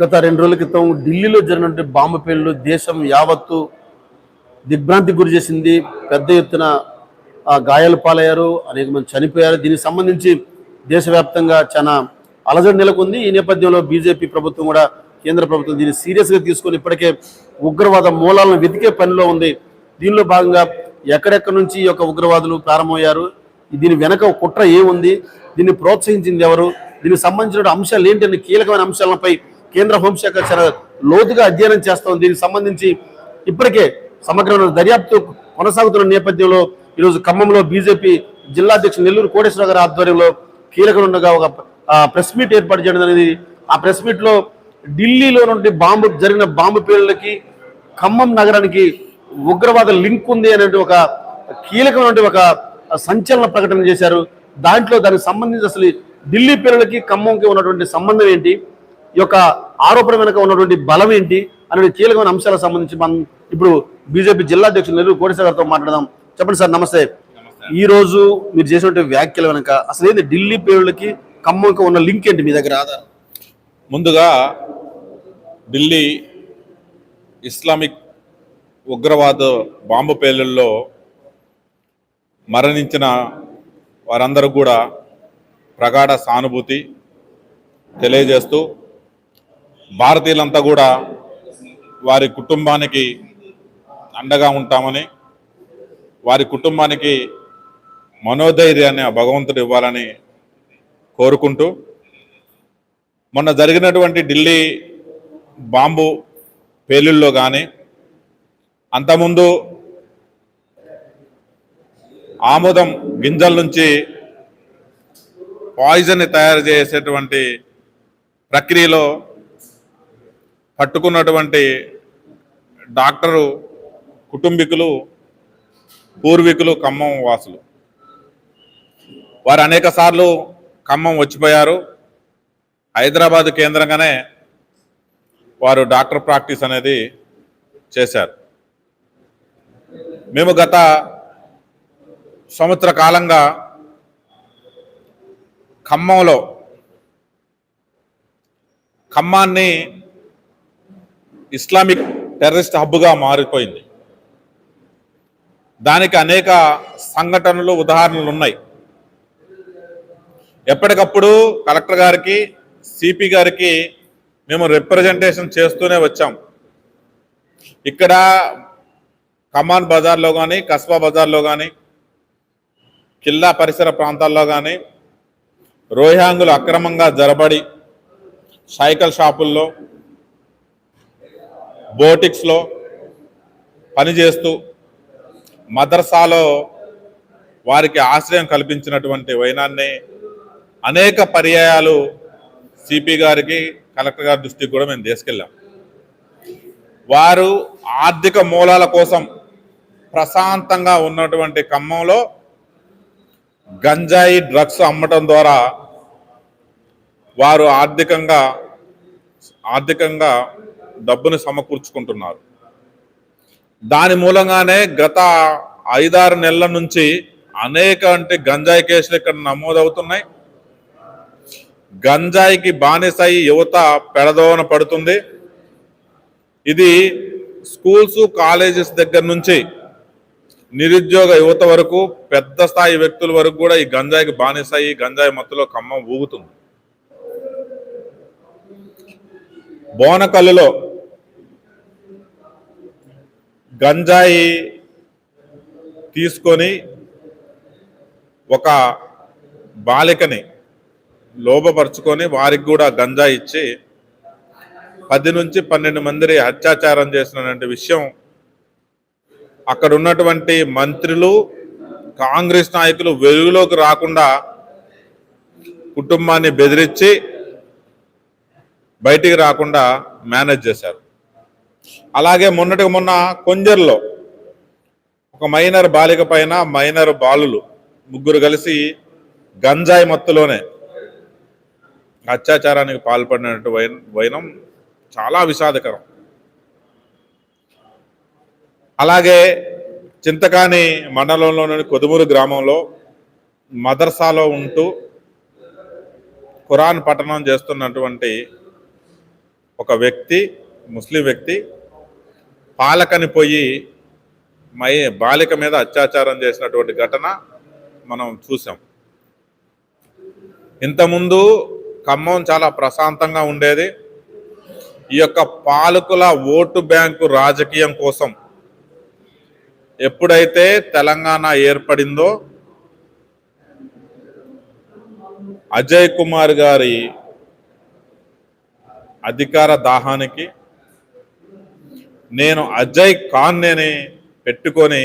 గత రెండు రోజుల క్రితం ఢిల్లీలో జరిగినటువంటి బాంబు పేలుడు దేశం యావత్తు దిగ్భ్రాంతి గురి చేసింది. పెద్ద ఎత్తున గాయాలు పాలయ్యారు అనేక మంది చనిపోయారు. దీనికి సంబంధించి దేశవ్యాప్తంగా చాలా అలజడి నెలకొంది. ఈ నేపథ్యంలో బీజేపీ ప్రభుత్వం కూడా కేంద్ర ప్రభుత్వం దీన్ని సీరియస్గా తీసుకొని ఇప్పటికే ఉగ్రవాద మూలాలను వెతికే పనిలో ఉంది. దీనిలో భాగంగా ఎక్కడెక్కడి నుంచి ఈ యొక్క ఉగ్రవాదులు ప్రారంభమయ్యారు? దీని వెనక కుట్ర ఏముంది? దీన్ని ప్రోత్సహించింది ఎవరు? దీనికి సంబంధించిన అంశాలు ఏంటి? కీలకమైన అంశాలపై కేంద్ర హోంశాఖ చాలా లోతుగా అధ్యయనం చేస్తాం దీనికి సంబంధించి ఇప్పటికే సమగ్రమైన దర్యాప్తు కొనసాగుతున్న నేపథ్యంలో ఈరోజు ఖమ్మంలో బీజేపీ జిల్లా అధ్యక్షుడు నెల్లూరు కోటేశ్వర గారి ఆధ్వర్యంలో కీలకలుండగా ఒక ప్రెస్ మీట్ ఏర్పాటు చేయడం అనేది ఆ ప్రెస్ మీట్లో ఢిల్లీలో నుండి బాంబు జరిగిన బాంబు పేలులకి ఖమ్మం నగరానికి ఉగ్రవాద లింక్ ఉంది అనేది ఒక కీలకమైనటువంటి ఒక సంచలన ప్రకటన చేశారు. దాంట్లో దానికి సంబంధించి అసలు ఢిల్లీ పేలులకి ఖమ్మంకి ఉన్నటువంటి సంబంధం ఏంటి? ఈ యొక్క ఆరోపణ వెనుక ఉన్నటువంటి బలం ఏంటి? అనే కీలకమైన అంశాలకు సంబంధించి మనం ఇప్పుడు బీజేపీ జిల్లా అధ్యక్షుడు నెల్లూరు కోటేశ్వర గారితో మాట్లాడదాం. చెప్పండి సార్ నమస్తే. ఈ రోజు మీరు చేసినటువంటి వ్యాఖ్యల వెనక అసలు ఏంది ఢిల్లీ పేరులకి ఖమ్మంకి ఉన్న లింక్ ఏంటి మీ దగ్గర ఆధారం? ముందుగా ఢిల్లీ ఇస్లామిక్ ఉగ్రవాద బాంబు పేలుల్లో మరణించిన వారందరూ కూడా ప్రగాఢ సానుభూతి తెలియజేస్తూ భారతీయులంతా కూడా వారి కుటుంబానికి అండగా ఉంటామని వారి కుటుంబానికి మనోధైర్యాన్ని ఆ భగవంతుడు ఇవ్వాలని కోరుకుంటూ మొన్న జరిగినటువంటి ఢిల్లీ బాంబు పేలుల్లో కానీ అంతకుముందు ఆముదం గింజల నుంచి పాయిజన్ని తయారు చేసేటువంటి ప్రక్రియలో పట్టుకున్నటువంటి డాక్టరు కుటుంబీకులు పూర్వీకులు ఖమ్మం వాసులు. వారు అనేక సార్లు ఖమ్మం వచ్చిపోయారు. హైదరాబాద్ కేంద్రంగానే వారు డాక్టర్ ప్రాక్టీస్ అనేది చేశారు. మేము గత సంవత్సర కాలంగా ఖమ్మంలో ఖమ్మాన్ని ఇస్లామిక్ టెర్రరిస్ట్ హబ్గా మారిపోయింది. దానికి అనేక సంఘటనలు ఉదాహరణలు ఉన్నాయి. ఎప్పటికప్పుడు కలెక్టర్ గారికి సిపి గారికి మేము రిప్రజెంటేషన్ చేస్తూనే వచ్చాం. ఇక్కడ కమాన్ బజార్లో కానీ కస్బా బజార్లో కానీ కిల్లా పరిసర ప్రాంతాల్లో కానీ రోహింగులు అక్రమంగా జరబడి సైకిల్ షాపుల్లో బోటిక్స్లో పనిచేస్తూ మదర్సాలో వారికి ఆశ్రయం కల్పించినటువంటి వైనాన్ని అనేక పర్యాయాలు సిపి గారికి కలెక్టర్ గారి దృష్టికి కూడా మేము తీసుకెళ్ళాం. వారు ఆర్థిక మూలాల కోసం ప్రశాంతంగా ఉన్నటువంటి ఖమ్మంలో గంజాయి డ్రగ్స్ అమ్మటం ద్వారా వారు ఆర్థికంగా ఆర్థికంగా డబ్బును సమకూర్చుకుంటున్నారు. దాని మూలంగానే గత ఐదారు నెలల నుంచి అనేక అంటే గంజాయి కేసులు ఇక్కడ నమోదవుతున్నాయి. గంజాయికి బానిసై యువత పెడదోన పడుతుంది. ఇది స్కూల్స్ కాలేజెస్ దగ్గర నుంచి నిరుద్యోగ యువత వరకు పెద్ద స్థాయి వ్యక్తుల వరకు కూడా ఈ గంజాయికి బానిసయి గంజాయి మత్తులో కమ్మం ఊగుతుంది. బోనకల్లులో గంజాయి తీసుకొని ఒక బాలికని లోపపరుచుకొని వారికి కూడా గంజాయి ఇచ్చి పది నుంచి పన్నెండు మంది అత్యాచారం చేసినటువంటి విషయం అక్కడ ఉన్నటువంటి మంత్రులు కాంగ్రెస్ నాయకులు వెలుగులోకి రాకుండా కుటుంబాన్ని బెదిరించి బయటికి రాకుండా మేనేజ్ చేశారు. అలాగే మొన్నటికి మొన్న కొంజర్లో ఒక మైనర్ బాలిక పైన మైనర్ బాలులు ముగ్గురు కలిసి గంజాయి మత్తులోనే అత్యాచారానికి పాల్పడినట్టు వైన్ వైనం చాలా విషాదకరం. అలాగే చింతకాని మండలంలోని కొదుమూరు గ్రామంలో మదర్సాలో ఉంటూ ఖురాన్ పఠనం చేస్తున్నటువంటి ఒక వ్యక్తి ముస్లిం వ్యక్తి పాలకని పోయి మై బాలిక మీద అత్యాచారం చేసినటువంటి ఘటన మనం చూసాం. ఇంతకుముందు ఖమ్మం చాలా ప్రశాంతంగా ఉండేది. ఈ యొక్క పాలకుల ఓటు బ్యాంకు రాజకీయం కోసం ఎప్పుడైతే తెలంగాణ ఏర్పడిందో అజయ్ కుమార్ గారి అధికార దాహానికి నేను అజయ్ కాన్నేని పెట్టుకొని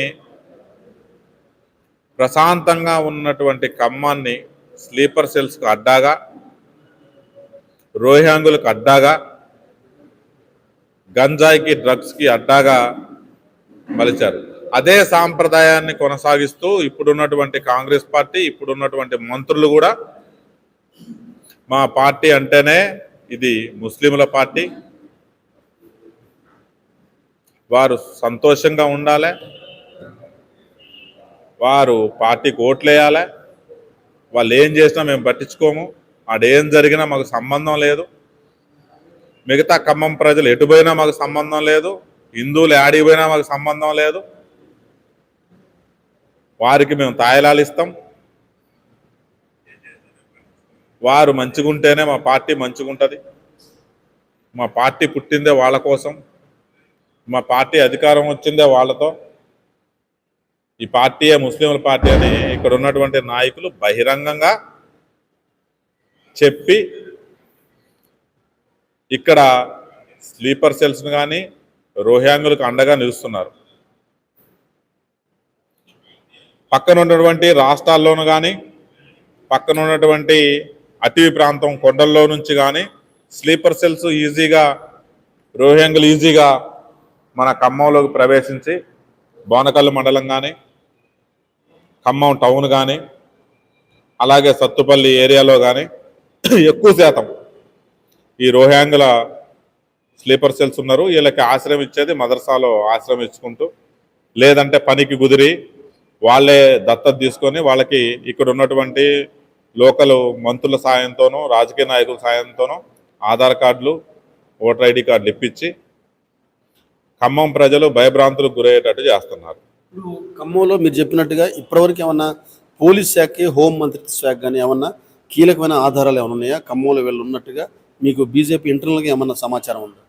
ప్రశాంతంగా ఉన్నటువంటి ఖమ్మాన్ని స్లీపర్ సెల్స్కు అడ్డాగా రోహింగులకు అడ్డాగా గంజాయికి డ్రగ్స్కి అడ్డాగా మలిచారు. అదే సాంప్రదాయాన్ని కొనసాగిస్తూ ఇప్పుడున్నటువంటి కాంగ్రెస్ పార్టీ ఇప్పుడున్నటువంటి మంత్రులు కూడా మా పార్టీ అంటేనే ఇది ముస్లింల పార్టీ. వారు సంతోషంగా ఉండాలి. వారు పార్టీకి ఓట్లేయాలి. వాళ్ళు ఏం చేసినా మేము పట్టించుకోము. ఆడేం జరిగినా మాకు సంబంధం లేదు. మిగతా ఖమ్మం ప్రజలు ఎటుపోయినా మాకు సంబంధం లేదు. హిందువులు ఆడిపోయినా మాకు సంబంధం లేదు. వారికి మేము తాయిలాలు ఇస్తాం. వారు మంచిగుంటేనే మా పార్టీ మంచిగుంటుంది. మా పార్టీ పుట్టిందే వాళ్ళ కోసం. మా పార్టీ అధికారం వచ్చిందే వాళ్ళతో. ఈ పార్టీయే ముస్లింల పార్టీ అని ఇక్కడ ఉన్నటువంటి నాయకులు బహిరంగంగా చెప్పి ఇక్కడ స్లీపర్ సెల్స్ను కానీ రోహ్యాంగులకు అండగా నిలుస్తున్నారు. పక్కన ఉన్నటువంటి రాష్ట్రాల్లోనూ కానీ పక్కన ఉన్నటువంటి అటవీ ప్రాంతం కొండల్లో నుంచి కానీ స్లీపర్ సెల్స్ ఈజీగా రోహ్యాంగులు ఈజీగా మన ఖమ్మంలోకి ప్రవేశించి బోనకల్లు మండలం కానీ ఖమ్మం టౌన్ కానీ అలాగే సత్తుపల్లి ఏరియాలో కానీ ఎక్కువ శాతం ఈ రోహ్యాంగుల స్లీపర్ సెల్స్ ఉన్నారు. వీళ్ళకి ఆశ్రయం ఇచ్చేది మదర్సాలో ఆశ్రయం ఇచ్చుకుంటూ లేదంటే పనికి కుదిరి వాళ్ళే దత్తత తీసుకొని వాళ్ళకి ఇక్కడ ఉన్నటువంటి లోకల్ మంత్రుల సాయంతోనూ రాజకీయ నాయకుల సాయంతోనూ ఆధార్ కార్డులు ఓటర్ ఐడి కార్డులు ఇప్పించి ఖమ్మం ప్రజలు భయభ్రాంతులకు గురయ్యేటట్టు చేస్తున్నారు. ఇప్పుడు ఖమ్మంలో మీరు చెప్పినట్టుగా ఇప్పటివరకు ఏమన్నా పోలీస్ శాఖకి హోం మంత్రిత్వ శాఖ కానీ ఏమన్నా కీలకమైన ఆధారాలు ఏమైనా ఉన్నాయా? ఖమ్మంలో వీళ్ళు ఉన్నట్టుగా మీకు బీజేపీ ఇంటర్నల్గా ఏమన్నా సమాచారం ఉందా?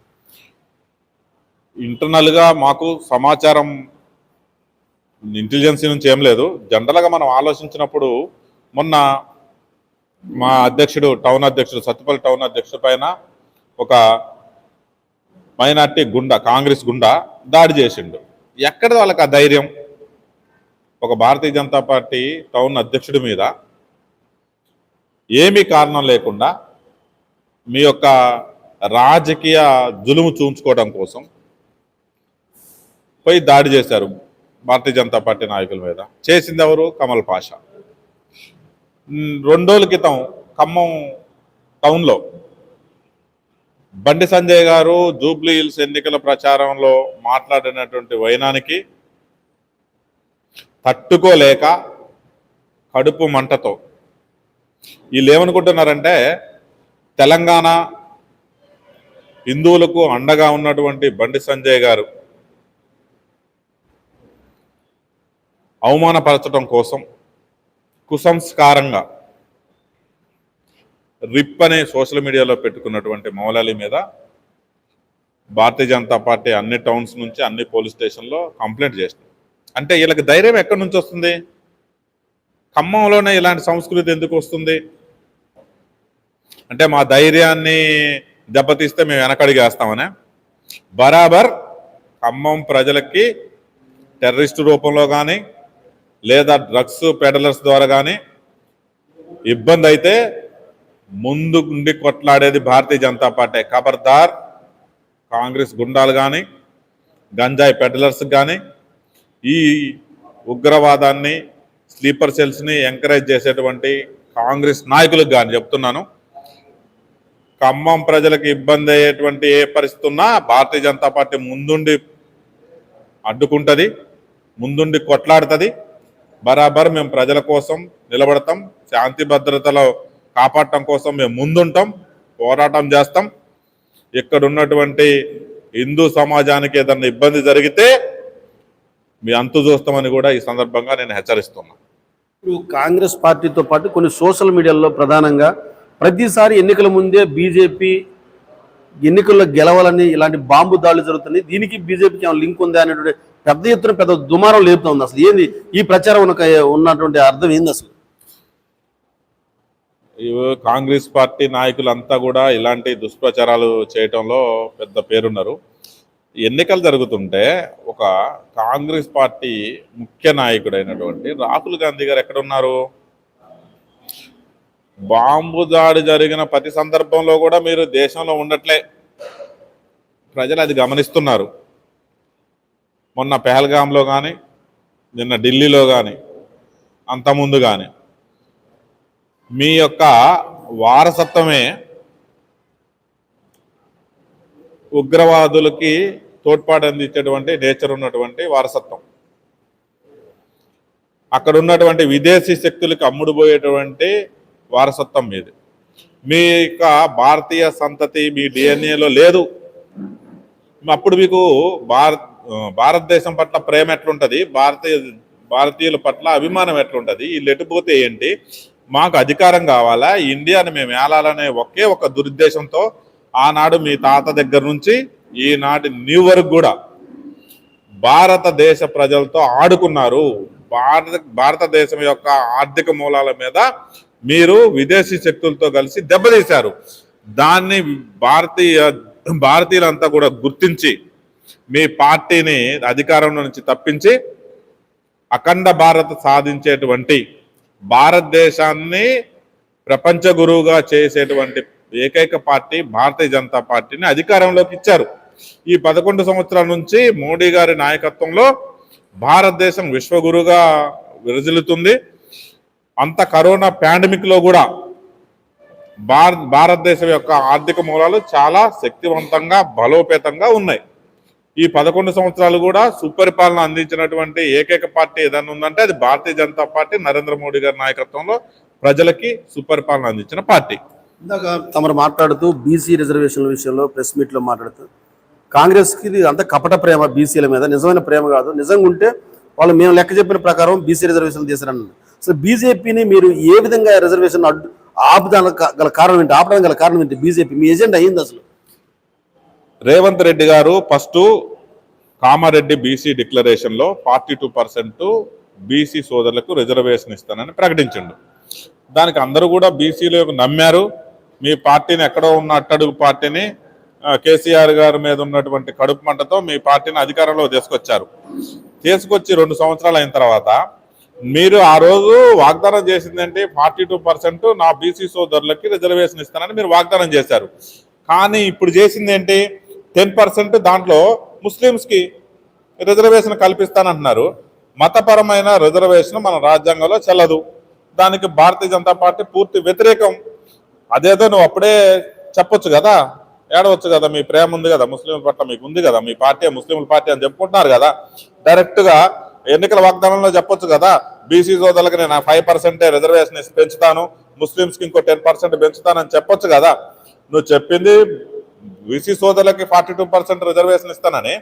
ఇంటర్నల్గా మాకు సమాచారం ఇంటెలిజెన్సీ నుంచి ఏం లేదు. జనరల్గా మనం ఆలోచించినప్పుడు మొన్న మా అధ్యక్షుడు టౌన్ అధ్యక్షుడు సత్తుపల్లి టౌన్ అధ్యక్షుడు పైన ఒక మైనార్టీ గుండా కాంగ్రెస్ గుండా దాడి చేసిండు. ఎక్కడ వాళ్ళకి ఆ ధైర్యం? ఒక భారతీయ జనతా పార్టీ టౌన్ అధ్యక్షుడి మీద. ఏమీ కారణం లేకుండా మీ యొక్క రాజకీయ జులుము చూంచుకోవడం కోసం పోయి దాడి చేశారు భారతీయ జనతా పార్టీ నాయకుల మీద. చేసింది ఎవరు? కమల్ పాషా. రెండు రోజుల క్రితం ఖమ్మం టౌన్లో బండి సంజయ్ గారు జూబ్లీ హిల్స్ ఎన్నికల ప్రచారంలో మాట్లాడినటువంటి వైనానికి తట్టుకోలేక కడుపు మంటతో వీళ్ళు ఏమనుకుంటున్నారంటే తెలంగాణ హిందువులకు అండగా ఉన్నటువంటి బండి సంజయ్ గారు అవమానపరచడం కోసం కుసంస్కారంగా రిప్ అనే సోషల్ మీడియాలో పెట్టుకున్నటువంటి మౌలాలి మీద భారతీయ జనతా పార్టీ అన్ని టౌన్స్ నుంచి అన్ని పోలీస్ స్టేషన్లో కంప్లైంట్ చేసింది. అంటే వీళ్ళకి ధైర్యం ఎక్కడి నుంచి వస్తుంది? ఖమ్మంలోనే ఇలాంటి సంస్కృతి ఎందుకు వస్తుంది? అంటే మా ధైర్యాన్ని దెబ్బతీస్తే మేము వెనకడిగేస్తామనే? బరాబర్ ఖమ్మం ప్రజలకి టెర్రరిస్ట్ రూపంలో కానీ లేదా డ్రగ్స్ పెడలర్స్ ద్వారా కానీ ఇబ్బంది అయితే ముందు ఉండి కొట్లాడేది భారతీయ జనతా పార్టీ. ఖబర్దార్ కాంగ్రెస్ గుండాలు కానీ గంజాయి పెడలర్స్ కానీ ఈ ఉగ్రవాదాన్ని స్లీపర్ సెల్స్ని ఎంకరేజ్ చేసేటువంటి కాంగ్రెస్ నాయకులకు కానీ చెప్తున్నాను. ఖమ్మం ప్రజలకు ఇబ్బంది అయ్యేటువంటి ఏ పరిస్థితి ఉన్నా భారతీయ జనతా పార్టీ ముందుండి అడ్డుకుంటుంది ముందుండి కొట్లాడుతుంది. బరాబర్ మేము ప్రజల కోసం నిలబడతాం. శాంతి భద్రతలో కాపాడటం కోసం మేము ముందుంటాం పోరాటం చేస్తాం. ఇక్కడ ఉన్నటువంటి హిందూ సమాజానికి ఏదన్నా ఇబ్బంది జరిగితే మీ అంతు చూస్తామని కూడా ఈ సందర్భంగా నేను హెచ్చరిస్తున్నా. ఇప్పుడు కాంగ్రెస్ పార్టీతో పాటు కొన్ని సోషల్ మీడియాలో ప్రధానంగా ప్రతిసారి ఎన్నికల ముందే బీజేపీ ఎన్నికల్లో గెలవాలని ఇలాంటి బాంబు దాడులు జరుగుతున్నాయి. దీనికి బీజేపీకి ఏమైనా లింక్ ఉందా అనేటువంటి పెద్ద ఎత్తున పెద్ద దుమారం లేపుతా ఉంది అసలు. ఏంది? ఈ ప్రచారం ఉన్నటువంటి అర్థం ఏంది అసలు? కాంగ్రెస్ పార్టీ నాయకులంతా కూడా ఇలాంటి దుష్ప్రచారాలు చేయటంలో పెద్ద పేరున్నారు. ఎన్నికలు జరుగుతుంటే ఒక కాంగ్రెస్ పార్టీ ముఖ్య నాయకుడైనటువంటి రాహుల్ గాంధీ గారు ఎక్కడ ఉన్నారు బాంబు దాడి జరిగిన ప్రతి సందర్భంలో కూడా మీరు దేశంలో ఉండట్లే. ప్రజలు అది గమనిస్తున్నారు. మొన్న పెహల్గాంలో కానీ నిన్న ఢిల్లీలో కానీ అంతకుముందు కానీ మీ యొక్క వారసత్వమే ఉగ్రవాదులకి తోడ్పాటు అందించేటువంటి నేచర్ ఉన్నటువంటి వారసత్వం. అక్కడ ఉన్నటువంటి విదేశీ శక్తులకు అమ్ముడుపోయేటువంటి వారసత్వం మీది. మీ యొక్క భారతీయ సంతతి మీ డిఎన్ఏలో లేదు. అప్పుడు మీకు భారత్ భారతదేశం పట్ల ప్రేమ ఎట్లుంటుంది? భారతీయ భారతీయుల పట్ల అభిమానం ఎట్లుంటుంది? వీళ్ళు ఎటుపోతే ఏంటి? మాకు అధికారం కావాలా? ఇండియాని మేము ఏలాలనే ఒకే ఒక దురుద్దేశంతో ఆనాడు మీ తాత దగ్గర నుంచి ఈనాటి నీ వరకు కూడా భారతదేశ ప్రజలతో ఆడుకున్నారు. భారత భారతదేశం యొక్క ఆర్థిక మూలాల మీద మీరు విదేశీ శక్తులతో కలిసి దెబ్బతీశారు. దాన్ని భారతీయ భారతీయులంతా కూడా గుర్తించి మీ పార్టీని అధికారంలో నుంచి తప్పించి అఖండ భారత్ సాధించేటువంటి భారతదేశాన్ని ప్రపంచ గురువుగా చేసేటువంటి ఏకైక పార్టీ భారతీయ జనతా పార్టీని అధికారంలోకి ఇచ్చారు. ఈ పదకొండు సంవత్సరాల నుంచి మోడీ గారి నాయకత్వంలో భారతదేశం విశ్వగురుగా విరజిల్లుతుంది. అంత కరోనా పాండమిక్లో కూడా భారతదేశం యొక్క ఆర్థిక మూలాలు చాలా శక్తివంతంగా బలోపేతంగా ఉన్నాయి. ఈ పదకొండు సంవత్సరాలు కూడా సుపరిపాలన అందించినటువంటి ఏకైక పార్టీ ఏదైనా ఉందంటే అది భారతీయ జనతా పార్టీ నరేంద్ర మోడీ గారి నాయకత్వంలో ప్రజలకి సుపరిపాలన అందించిన పార్టీ. ఇందాక తమరు మాట్లాడుతూ బీసీ రిజర్వేషన్ల విషయంలో ప్రెస్ మీట్లో మాట్లాడుతూ కాంగ్రెస్కి ఇది అంత కపట ప్రేమ బీసీల మీద నిజమైన ప్రేమ కాదు. నిజంగా ఉంటే వాళ్ళు మేము లెక్క చెప్పిన ప్రకారం బీసీ రిజర్వేషన్ తీసారన్నారు సో బీజేపీని మీరు ఏ విధంగా రిజర్వేషన్ అడ్డు ఆపుదానికి గల కారణం ఏంటి? ఆపడానికి గల కారణం ఏంటి? బీజేపీ మీ ఎజెండా అయింది అసలు? రేవంత్ రెడ్డి గారు ఫస్ట్ కామారెడ్డి బీసీ డిక్లరేషన్లో ఫార్టీ టూ పర్సెంట్ బీసీ సోదరులకు రిజర్వేషన్ ఇస్తానని ప్రకటించిండు. దానికి అందరూ కూడా బీసీలకు నమ్మారు. మీ పార్టీని ఎక్కడో ఉన్న అట్టడుగు పార్టీని కేసీఆర్ గారి మీద ఉన్నటువంటి కడుపు మంటతో మీ పార్టీని అధికారంలో తీసుకొచ్చారు. తీసుకొచ్చి రెండు సంవత్సరాలు అయిన తర్వాత మీరు ఆ రోజు వాగ్దానం చేసిందంటే? ఫార్టీ టూ పర్సెంట్ నా బీసీ సోదరులకి రిజర్వేషన్ ఇస్తానని మీరు వాగ్దానం చేశారు. కానీ ఇప్పుడు చేసింది ఏంటి టెన్ పర్సెంట్ దాంట్లో ముస్లిమ్స్కి రిజర్వేషన్ కల్పిస్తానంటున్నారు. మతపరమైన రిజర్వేషన్ మన రాజ్యాంగంలో చెల్లదు. దానికి భారతీయ జనతా పార్టీ పూర్తి వ్యతిరేకం. అదేదో నువ్వు అప్పుడే చెప్పొచ్చు కదా. ఏడవచ్చు కదా మీ ప్రేమ ఉంది కదా ముస్లింల పట్ల మీకు ఉంది కదా మీ పార్టీ ముస్లింల పార్టీ అని చెప్పుకుంటున్నారు కదా. డైరెక్ట్గా ఎన్నికల వాగ్దానంలో చెప్పొచ్చు కదా బీసీ సోదరులకు నేను ఫైవ్ పర్సెంటే రిజర్వేషన్ పెంచుతాను ముస్లింస్కి ఇంకో టెన్ పర్సెంట్ పెంచుతానని చెప్పొచ్చు కదా. నువ్వు చెప్పింది బీసీ సోదరులకి ఫార్టీ టూ పర్సెంట్ రిజర్వేషన్ ఇస్తానని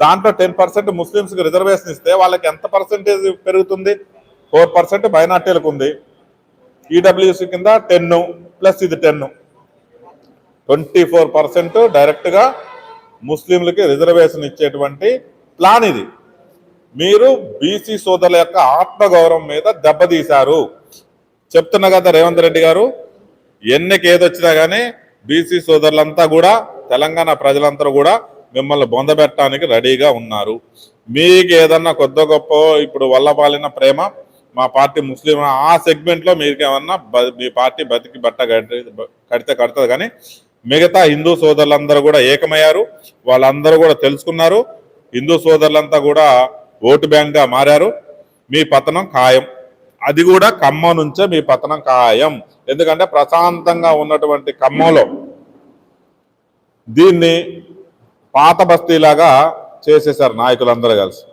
దాంట్లో టెన్ పర్సెంట్ ముస్లిమ్స్కి రిజర్వేషన్ ఇస్తే వాళ్ళకి ఎంత పర్సెంటేజ్ పెరుగుతుంది? ఫోర్ పర్సెంట్ మైనార్టీలకు ఉంది. ఈడబ్ల్యూసి కింద టెన్ ప్లస్ ఇది టెన్ ట్వంటీ ఫోర్ పర్సెంట్ డైరెక్ట్గా ముస్లింలకి రిజర్వేషన్ ఇచ్చేటువంటి ప్లాన్ ఇది. మీరు బీసీ సోదరుల యొక్క ఆత్మగౌరవం మీద దెబ్బతీశారు. చెప్తున్నా కదా రేవంత్ రెడ్డి గారు ఎన్నికేదొచ్చినా కానీ బీసీ సోదరులంతా కూడా తెలంగాణ ప్రజలంతా కూడా మిమ్మల్ని బొందబెట్టడానికి రెడీగా ఉన్నారు. మీకు ఏదన్నా కొద్ద గొప్ప ఇప్పుడు వల్లపాలిన ప్రేమ మా పార్టీ ముస్లిం ఆ సెగ్మెంట్లో మీకు ఏమన్నా బ- మీ పార్టీ బతికి బట్ట కడితే కడుతుంది కానీ మిగతా హిందూ సోదరులందరూ కూడా ఏకమయ్యారు. వాళ్ళందరూ కూడా తెలుసుకున్నారు. హిందూ సోదరులంతా కూడా ఓటు బ్యాంక్గా మారారు. మీ పతనం ఖాయం. అది కూడా ఖమ్మం నుంచే మీ పతనం ఖాయం. ఎందుకంటే ప్రశాంతంగా ఉన్నటువంటి ఖమ్మంలో దీన్ని పాత బస్తీలాగా చేసేసారు నాయకులందరూ కలిసి.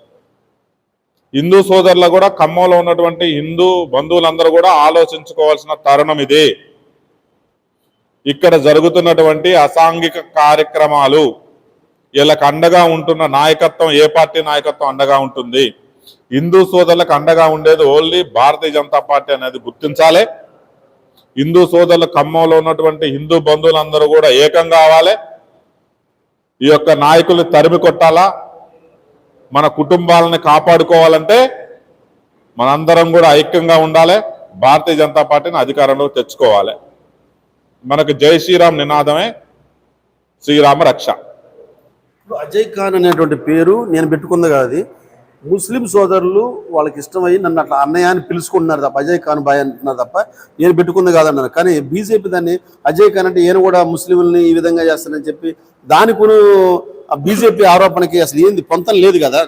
హిందూ సోదరులు కూడా ఖమ్మంలో ఉన్నటువంటి హిందూ బంధువులందరూ కూడా ఆలోచించుకోవాల్సిన తరుణం ఇది. ఇక్కడ జరుగుతున్నటువంటి అసాంఘిక కార్యక్రమాలు వీళ్ళకి అండగా ఉంటున్న నాయకత్వం ఏ పార్టీ నాయకత్వం అండగా ఉంటుంది? హిందూ సోదరులకు అండగా ఉండేది ఓన్లీ భారతీయ జనతా పార్టీ అనేది గుర్తించాలి. హిందూ సోదరుల ఖమ్మంలో ఉన్నటువంటి హిందూ బంధువులందరూ కూడా ఏకం కావాలి. ఈ యొక్క నాయకులు తరిమి కొట్టాలా? మన కుటుంబాలని కాపాడుకోవాలంటే మనందరం కూడా ఐక్యంగా ఉండాలి. భారతీయ జనతా పార్టీని అధికారంలో తెచ్చుకోవాలి. మనకు జై శ్రీరామ్ నినాదమే. శ్రీరామ రక్ష. అజయ్ ఖాన్ అనేటువంటి పేరు నేను పెట్టుకుంది కాదు ముస్లిం సోదరులు వాళ్ళకి ఇష్టమై నన్ను అట్లా అన్నయ్య అని పిలుచుకుంటున్నారు తప్ప అజయ్ ఖాన్ భాయ్ అంటున్నారు తప్ప నేను పెట్టుకుంది కాదన్నారు. కానీ బీజేపీ దాన్ని అజయ్ ఖాన్ అంటే ఈయన కూడా ముస్లింలని ఈ విధంగా చేస్తానని చెప్పి దానికును ఆ బీజేపీ ఆరోపణకి అసలు ఏంది పొంతం లేదు కదా.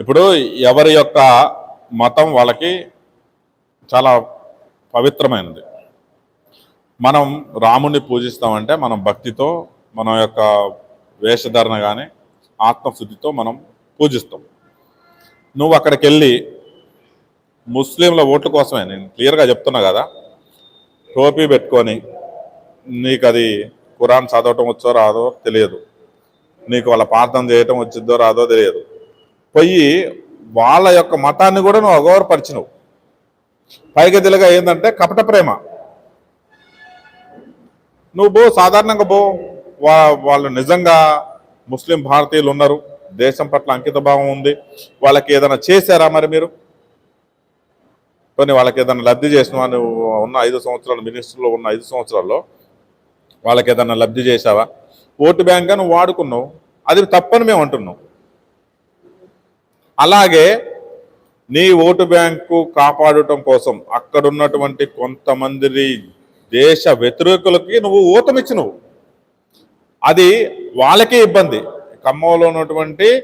ఇప్పుడు ఎవరి యొక్క మతం వాళ్ళకి చాలా పవిత్రమైనది. మనం రాముణ్ణి పూజిస్తామంటే మనం భక్తితో మన యొక్క వేషధారణ కానీ ఆత్మశుద్ధితో మనం పూజిస్తాం. నువ్వు అక్కడికి వెళ్ళి ముస్లింల ఓట్ల కోసమే నేను క్లియర్గా చెప్తున్నా కదా. టోపీ పెట్టుకొని నీకు అది కురాన్ చదవటం వచ్చో రాదో తెలియదు. నీకు వాళ్ళ ప్రార్థన చేయటం వచ్చిందో రాదో తెలియదు. పోయి వాళ్ళ యొక్క మతాన్ని కూడా నువ్వు అగౌరవపరిచినవు పైగదిలుగా ఏంటంటే కపట ప్రేమ. నువ్వు సాధారణంగా బో వా వాళ్ళు నిజంగా ముస్లిం భారతీయులు ఉన్నారు. దేశం పట్ల అంకితభావం ఉంది. వాళ్ళకి ఏదైనా చేశారా మరి మీరు? కొన్ని వాళ్ళకి ఏదైనా లబ్ధి చేసినవా నువ్వు ఉన్న ఐదు సంవత్సరాలు మినిస్టర్లో ఉన్న ఐదు సంవత్సరాల్లో వాళ్ళకి ఏదైనా లబ్ధి చేశావా? ఓటు బ్యాంక్గా నువ్వు వాడుకున్నావు. అది తప్పని మేము అంటున్నాం. అలాగే నీ ఓటు బ్యాంకు కాపాడటం కోసం అక్కడున్నటువంటి కొంతమంది దేశ వ్యతిరేకులకి నువ్వు ఊతమిచ్చినవు. అది వాళ్ళకే ఇబ్బంది. ఖమ్మంలో ఉన్నటువంటి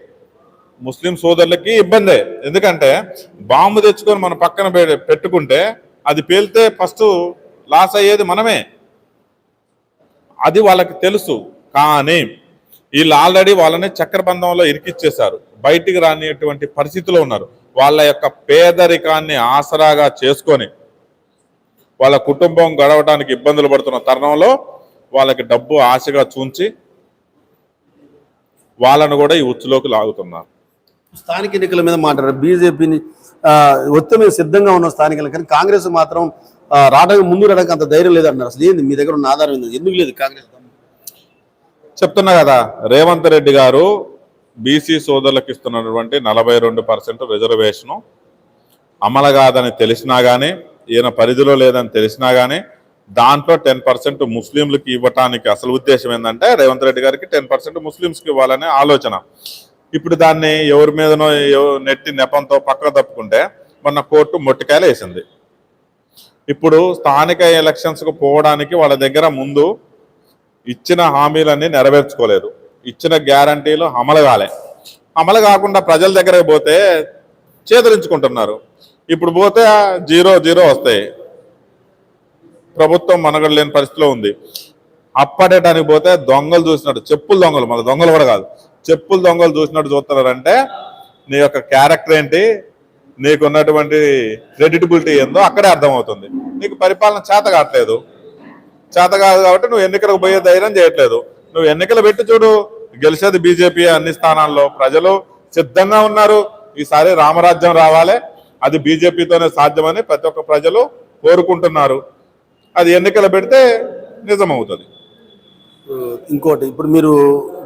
ముస్లిం సోదరులకి ఇబ్బందే. ఎందుకంటే బాంబు తెచ్చుకొని మన పక్కన పె- పెట్టుకుంటే అది పేలితే ఫస్ట్ లాస్ అయ్యేది మనమే. అది వాళ్ళకి తెలుసు. కానీ వీళ్ళు ఆల్రెడీ వాళ్ళని చక్రబంధంలో ఇరికిచ్చేశారు. బయటికి రానిటువంటి పరిస్థితిలో ఉన్నారు. వాళ్ళ యొక్క పేదరికాన్ని ఆసరాగా చేసుకొని వాళ్ళ కుటుంబం గడవడానికి ఇబ్బందులు పడుతున్న తరుణంలో వాళ్ళకి డబ్బు ఆశగా చూంచి వాళ్ళను కూడా ఈ ఉచ్చులోకి లాగుతున్నారు. స్థానిక ఎన్నికల మీద మాట్లాడారు. బీజేపీని ఒత్తిడి మీద సిద్ధంగా ఉన్న స్థానికలు కానీ కాంగ్రెస్ మాత్రం రావడానికి ముందు రావడానికి అంత ధైర్యం లేదన్నారు. అసలు ఏంది మీ దగ్గర ఉన్న ఆధారం ఏంది? ఎందుకు లేదు కాంగ్రెస్ చెప్తున్నా కదా రేవంత్ రెడ్డి గారు బీసీ సోదరులకు ఇస్తున్నటువంటి నలభై రెండు పర్సెంట్ రిజర్వేషను అమలు కాదని తెలిసినా కానీ ఈయన పరిధిలో లేదని తెలిసినా కానీ దాంట్లో టెన్ పర్సెంట్ ముస్లింలకు ఇవ్వటానికి అసలు ఉద్దేశం ఏంటంటే రేవంత్ రెడ్డి గారికి టెన్ పర్సెంట్ ముస్లింస్కి ఇవ్వాలనే ఆలోచన. ఇప్పుడు దాన్ని ఎవరి మీదనో నెట్టి నెపంతో పక్కన తప్పుకుంటే మొన్న కోర్టు మొట్టికాయలు వేసింది. ఇప్పుడు స్థానిక ఎలక్షన్స్కు పోవడానికి వాళ్ళ దగ్గర ముందు ఇచ్చిన హామీలన్నీ నెరవేర్చుకోలేదు. ఇచ్చిన గ్యారంటీలు అమలు కాలే. అమలు కాకుండా ప్రజల దగ్గరకు పోతే చేదరించుకుంటున్నారు. ఇప్పుడు పోతే జీరో జీరో వస్తాయి. ప్రభుత్వం మనగడలేని పరిస్థితిలో ఉంది. అప్పడేటానికి పోతే దొంగలు చూసినట్టు చెప్పులు దొంగలు మన దొంగలు కూడా కాదు. చెప్పులు దొంగలు చూసినట్టు చూస్తున్నారంటే నీ యొక్క క్యారెక్టర్ ఏంటి నీకు ఉన్నటువంటి క్రెడిటబిలిటీ ఏందో అక్కడే అర్థమవుతుంది. నీకు పరిపాలన చేత కావట్లేదు. చేత కాదు కాబట్టి నువ్వు ఎన్నికలకు పోయే ధైర్యం చేయట్లేదు. నువ్వు ఎన్నికలు పెట్టి చూడు గెలిచేది బీజేపీ అన్ని స్థానాల్లో. ప్రజలు సిద్ధంగా ఉన్నారు. ఈసారి రామరాజ్యం రావాలి. అది బీజేపీతోనే సాధ్యమని ప్రతి ఒక్క ప్రజలు కోరుకుంటున్నారు. అది ఎన్నికలు పెడితే నిజమవుతుంది. ఇంకోటి ఇప్పుడు మీరు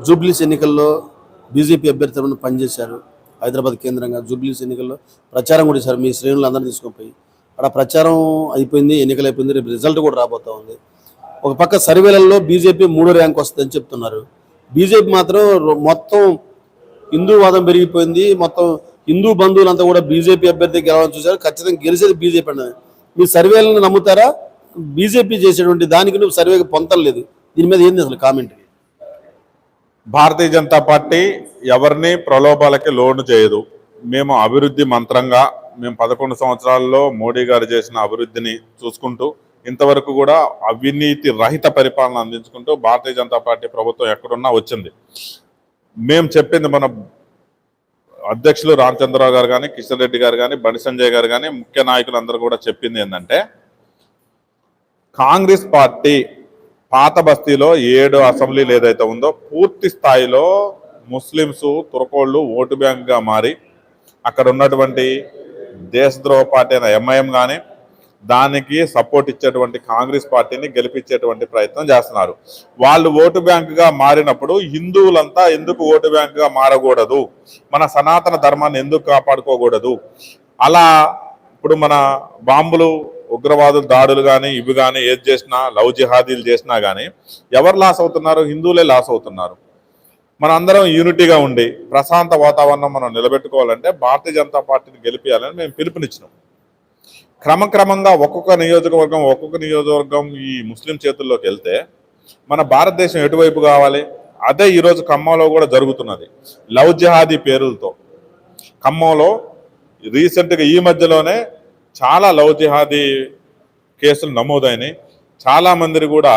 జూబ్లీస్ ఎన్నికల్లో బీజేపీ అభ్యర్థి పనిచేశారు. హైదరాబాద్ కేంద్రంగా జూబ్లీస్ ఎన్నికల్లో ప్రచారం కూడా సార్ మీ శ్రేణులు అందరినీ తీసుకుపోయి అక్కడ ప్రచారం అయిపోయింది ఎన్నికలు అయిపోయింది రేపు రిజల్ట్ కూడా రాబోతా ఉంది. ఒక పక్క సర్వేలలో బీజేపీ మూడో ర్యాంక్ వస్తుందని చెప్తున్నారు. బీజేపీ మాత్రం మొత్తం హిందూవాదం పెరిగిపోయింది. మొత్తం హిందూ బంధువులంతా కూడా బీజేపీ అభ్యర్థి గెలవాలని చూశారు. ఖచ్చితంగా గెలిచేది బీజేపీ అన్నది. మీ సర్వేలను నమ్ముతారా? బీజేపీ చేసేటువంటి దానికి నువ్వు సర్వేకి పొంతలేదు దీని మీద ఏంది అసలు కామెంట్? భారతీయ జనతా పార్టీ ఎవరిని ప్రలోభాలకి లోను చేయదు. మేము అభివృద్ధి మంత్రంగా మేము పదకొండు సంవత్సరాల్లో మోడీ గారు చేసిన అభివృద్ధిని చూసుకుంటూ ఇంతవరకు కూడా అవినీతి రహిత పరిపాలన అందించుకుంటూ భారతీయ జనతా పార్టీ ప్రభుత్వం ఎక్కడున్నా వచ్చింది. మేము చెప్పింది మన అధ్యక్షులు రామచంద్రరావు గారు కానీ కిషన్ రెడ్డి గారు కానీ బండి సంజయ్ గారు కానీ ముఖ్య నాయకులందరూ కూడా చెప్పింది ఏంటంటే కాంగ్రెస్ పార్టీ పాత బస్తీలో ఏడు అసెంబ్లీలు ఏదైతే ఉందో పూర్తి స్థాయిలో ముస్లిమ్స్ తురకోళ్ళు ఓటు బ్యాంక్గా మారి అక్కడ ఉన్నటువంటి దేశద్రోహ పార్టీ అయిన ఎంఐఎం కానీ దానికి సపోర్ట్ ఇచ్చేటువంటి కాంగ్రెస్ పార్టీని గెలిపించేటువంటి ప్రయత్నం చేస్తున్నారు. వాళ్ళు ఓటు బ్యాంకుగా మారినప్పుడు హిందువులంతా ఎందుకు ఓటు బ్యాంకుగా మారకూడదు? మన సనాతన ధర్మాన్ని ఎందుకు కాపాడుకోకూడదు? అలా ఇప్పుడు మన బాంబులు ఉగ్రవాదులు దాడులు కానీ ఇవి కానీ ఏది చేసినా లవ్ జిహాదీలు చేసినా కానీ ఎవరు లాస్ అవుతున్నారు? హిందువులే లాస్ అవుతున్నారు. మన అందరం యూనిటీగా ఉండి ప్రశాంత వాతావరణం మనం నిలబెట్టుకోవాలంటే భారతీయ జనతా పార్టీని గెలిపించాలని మేము పిలుపునిచ్చినాం. క్రమక్రమంగా ఒక్కొక్క నియోజకవర్గం ఒక్కొక్క నియోజకవర్గం ఈ ముస్లిం చేతుల్లోకి వెళ్తే మన భారతదేశం ఎటువైపు కావాలి? అదే ఈరోజు ఖమ్మంలో కూడా జరుగుతున్నది. లవ్ జిహాదీ పేరులతో. ఖమ్మంలో రీసెంట్గా ఈ మధ్యలోనే చాలా లవ్ జిహాదీ కేసులు నమోదైనాయి. చాలా మంది కూడా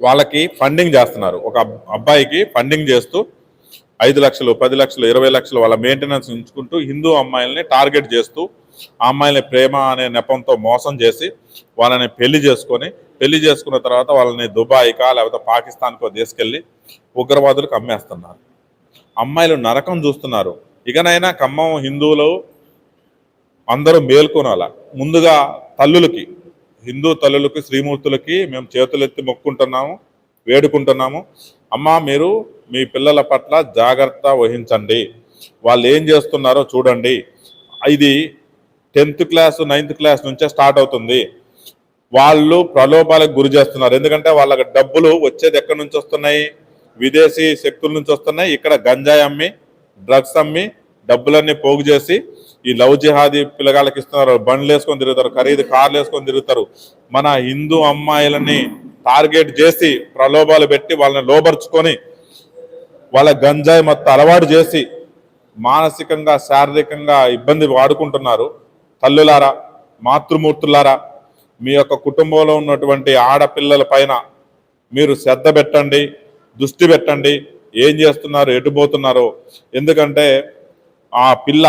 వాళ్ళకి ఫండింగ్ చేస్తున్నారు. ఒక అబ్బాయికి ఫండింగ్ చేస్తూ ఐదు లక్షలు పది లక్షలు ఇరవై లక్షలు వాళ్ళ మెయింటెనెన్స్ ఉంచుకుంటూ హిందూ అమ్మాయిల్ని టార్గెట్ చేస్తూ ఆ అమ్మాయిని ప్రేమ అనే నెపంతో మోసం చేసి వాళ్ళని పెళ్ళి చేసుకొని పెళ్ళి చేసుకున్న తర్వాత వాళ్ళని దుబాయ్కా లేకపోతే పాకిస్తాన్కో తీసుకెళ్ళి ఉగ్రవాదులకు అమ్మేస్తున్నారు. అమ్మాయిలు నరకం చూస్తున్నారు. ఇకనైనా ఖమ్మం హిందువులు అందరూ మేల్కొనాల? ముందుగా తల్లులకి హిందూ తల్లులకి శ్రీమూర్తులకి మేము చేతులెత్తి మొక్కుంటున్నాము వేడుకుంటున్నాము. అమ్మా మీరు మీ పిల్లల పట్ల జాగ్రత్త వహించండి. వాళ్ళు ఏం చేస్తున్నారో చూడండి. ఇది టెన్త్ క్లాస్ నైన్త్ క్లాస్ నుంచే స్టార్ట్ అవుతుంది. వాళ్ళు ప్రలోభాలకు గురి చేస్తున్నారు. ఎందుకంటే వాళ్ళకి డబ్బులు వచ్చేది ఎక్కడి నుంచి వస్తున్నాయి? విదేశీ శక్తుల నుంచి వస్తున్నాయి. ఇక్కడ గంజాయి అమ్మి డ్రగ్స్ అమ్మి డబ్బులన్నీ పోగు చేసి ఈ లవ్ జిహాదీ పిల్లగాళ్ళకి ఇస్తున్నారు. బండ్లు వేసుకొని తిరుగుతారు ఖరీదు కార్లు వేసుకొని తిరుగుతారు. మన హిందూ అమ్మాయిలని టార్గెట్ చేసి ప్రలోభాలు పెట్టి వాళ్ళని లోబర్చుకొని వాళ్ళ గంజాయి మొత్తం అలవాటు చేసి మానసికంగా శారీరకంగా ఇబ్బంది వాడుకుంటున్నారు. తల్లులారా మాతృమూర్తులారా మీ యొక్క కుటుంబంలో ఉన్నటువంటి ఆడపిల్లల పైన మీరు శ్రద్ధ పెట్టండి దృష్టి పెట్టండి. ఏం చేస్తున్నారు ఎటు పోతున్నారో. ఎందుకంటే ఆ పిల్ల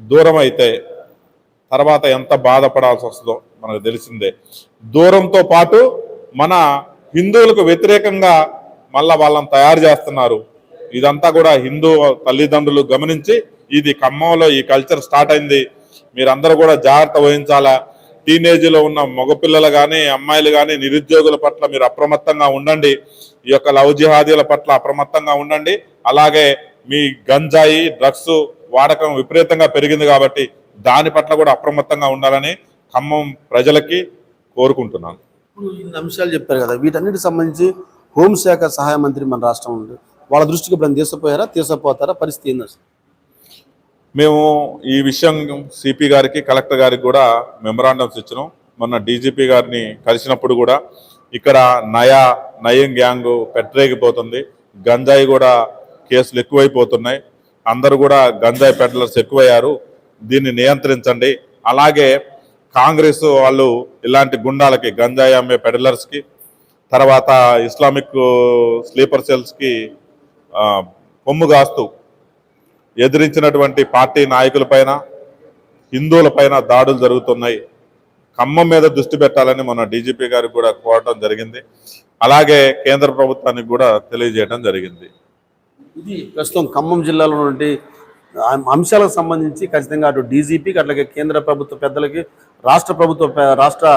దూరం అయితే తర్వాత ఎంత బాధపడాల్సి వస్తుందో మనకు తెలిసిందే. దూరంతో పాటు మన హిందువులకు వ్యతిరేకంగా మళ్ళా వాళ్ళని తయారు చేస్తున్నారు. ఇదంతా కూడా హిందూ తల్లిదండ్రులు గమనించి ఇది ఖమ్మంలో ఈ కల్చర్ స్టార్ట్ అయింది. మీరందరూ కూడా జాగ్రత్త వహించాలా? టీనేజ్లో ఉన్న మగపిల్లలు కానీ అమ్మాయిలు కానీ నిరుద్యోగుల పట్ల మీరు అప్రమత్తంగా ఉండండి. ఈ యొక్క లవ్ జిహాదీల పట్ల అప్రమత్తంగా ఉండండి. అలాగే మీ గంజాయి డ్రగ్స్ వాడకం విపరీతంగా పెరిగింది కాబట్టి దాని పట్ల కూడా అప్రమత్తంగా ఉండాలని ఖమ్మం ప్రజలకి కోరుకుంటున్నాను. ఇప్పుడు ఇన్ని అంశాలు చెప్పారు కదా వీటన్నిటికి సంబంధించి హోంశాఖ సహాయ మంత్రి మన రాష్ట్రం ఉంది. వాళ్ళ దృష్టికి ఇప్పుడు తీసుకుపోయారా తీసుకుపోతారా పరిస్థితి ఏంది అసలు? మేము ఈ విషయం సిపి గారికి కలెక్టర్ గారికి కూడా మెమరాండమ్స్ ఇచ్చినాం. మొన్న డీజీపీ గారిని కలిసినప్పుడు కూడా ఇక్కడ నయా నయం గ్యాంగ్ పెట్టరేగిపోతుంది గంజాయి కూడా కేసులు ఎక్కువైపోతున్నాయి. అందరూ కూడా గంజాయి పెడలర్స్ ఎక్కువయ్యారు. దీన్ని నియంత్రించండి. అలాగే కాంగ్రెస్ వాళ్ళు ఇలాంటి గుండాలకి గంజాయి అమ్మే పెడలర్స్కి తర్వాత ఇస్లామిక్ స్లీపర్ సెల్స్కి కొమ్ము కాస్తూ ఎదిరించినటువంటి పార్టీ నాయకులపైన హిందువులపైన దాడులు జరుగుతున్నాయి. ఖమ్మం మీద దృష్టి పెట్టాలని మన డీజీపీ గారికి కూడా కోరటం జరిగింది. అలాగే కేంద్ర ప్రభుత్వానికి కూడా తెలియజేయడం జరిగింది. ఇది ప్రస్తుతం ఖమ్మం జిల్లాలో నుండి అంశాలకు సంబంధించి ఖచ్చితంగా అటు డీజీపీకి అట్లాగే కేంద్ర ప్రభుత్వ పెద్దలకి రాష్ట్ర ప్రభుత్వ రాష్ట్ర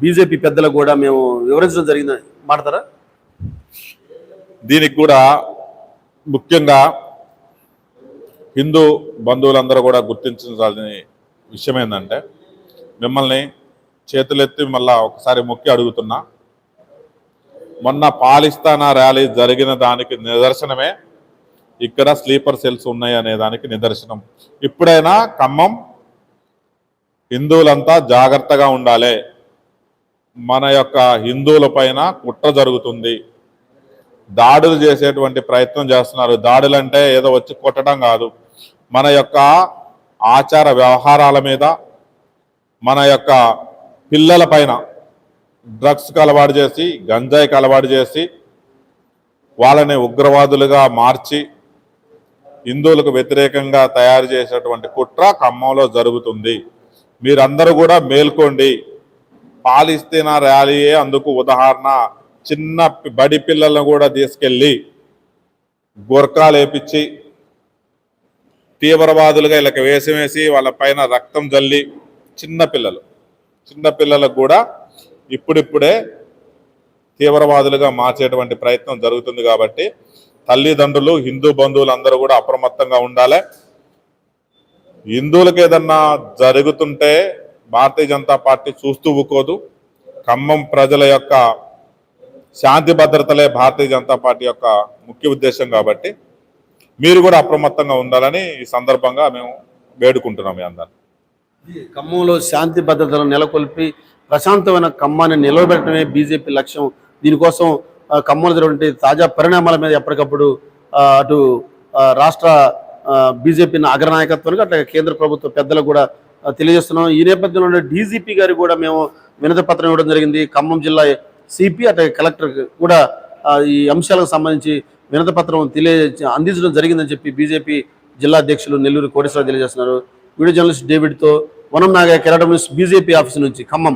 బీజేపీ పెద్దలకు కూడా మేము వివరించడం జరిగింది. మాడతారా దీనికి కూడా ముఖ్యంగా హిందూ బంధువులందరూ కూడా గుర్తించాల్సిన విషయం ఏంటంటే మిమ్మల్ని చేతులెత్తి మళ్ళా ఒకసారి మొక్కి అడుగుతున్నా మొన్న పాలిస్తానా ర్యాలీ జరిగిన దానికి నిదర్శనమే. ఇక్కడ స్లీపర్ సెల్స్ ఉన్నాయి అనే దానికి నిదర్శనం. ఇప్పుడైనా ఖమ్మం హిందువులంతా జాగ్రత్తగా ఉండాలి. మన యొక్క హిందువుల పైన కుట్ర జరుగుతుంది. దాడులు చేసేటువంటి ప్రయత్నం చేస్తున్నారు. దాడులు అంటే ఏదో వచ్చి కొట్టడం కాదు. మన యొక్క ఆచార వ్యవహారాల మీద మన యొక్క పిల్లల పైన డ్రగ్స్కి అలవాటు చేసి గంజాయికి అలవాటు చేసి వాళ్ళని ఉగ్రవాదులుగా మార్చి హిందువులకు వ్యతిరేకంగా తయారు చేసేటువంటి కుట్ర ఖమ్మంలో జరుగుతుంది. మీరందరూ కూడా మేల్కోండి. పాలిస్తీనా ర్యాలీయే అందుకు ఉదాహరణ. చిన్న బడి పిల్లలను కూడా తీసుకెళ్ళి బుర్కాలు వేపించి తీవ్రవాదులుగా వీళ్ళకి వేసి వేసి వాళ్ళ పైన రక్తం జల్లి చిన్న పిల్లలు చిన్న పిల్లలకు కూడా ఇప్పుడిప్పుడే తీవ్రవాదులుగా మార్చేటువంటి ప్రయత్నం జరుగుతుంది కాబట్టి తల్లిదండ్రులు హిందూ బంధువులు అందరూ కూడా అప్రమత్తంగా ఉండాలి. హిందువులకు ఏదన్నా జరుగుతుంటే భారతీయ జనతా పార్టీ చూస్తూ ఊకోదు. ఖమ్మం ప్రజల యొక్క శాంతి భద్రతలే భారతీయ జనతా పార్టీ యొక్క ముఖ్య ఉద్దేశం కాబట్టి మీరు కూడా అప్రమత్తంగా ఉండాలని ఈ సందర్భంగా మేము వేడుకుంటున్నాం మీ అందరిని. ఖమ్మంలో శాంతి భద్రతలను నెలకొల్పి ప్రశాంతమైన ఖమ్మాన్ని నిలవబెట్టడమే బీజేపీ లక్ష్యం. దీనికోసం ఖమ్మం ఖమ్మంలో జరిగినటువంటి తాజా పరిణామాల మీద ఎప్పటికప్పుడు అటు రాష్ట్ర బీజేపీ అగ్రనాయకత్వానికి అట్లా కేంద్ర ప్రభుత్వ పెద్దలకు కూడా తెలియజేస్తున్నాం. ఈ నేపథ్యంలో డీజీపీ గారికి కూడా మేము వినతి పత్రం ఇవ్వడం జరిగింది. ఖమ్మం జిల్లా సిపి అట్లాగే కలెక్టర్ కూడా ఈ అంశాలకు సంబంధించి వినతి పత్రం తెలియ అందించడం జరిగిందని చెప్పి బీజేపీ జిల్లా అధ్యక్షులు నెల్లూరు కోటేశ్వరరావు తెలియజేస్తున్నారు. వీడియో జర్నలిస్ట్ డేవిడ్తో వనం నాగ కెరటం బీజేపీ ఆఫీస్ నుంచి ఖమ్మం.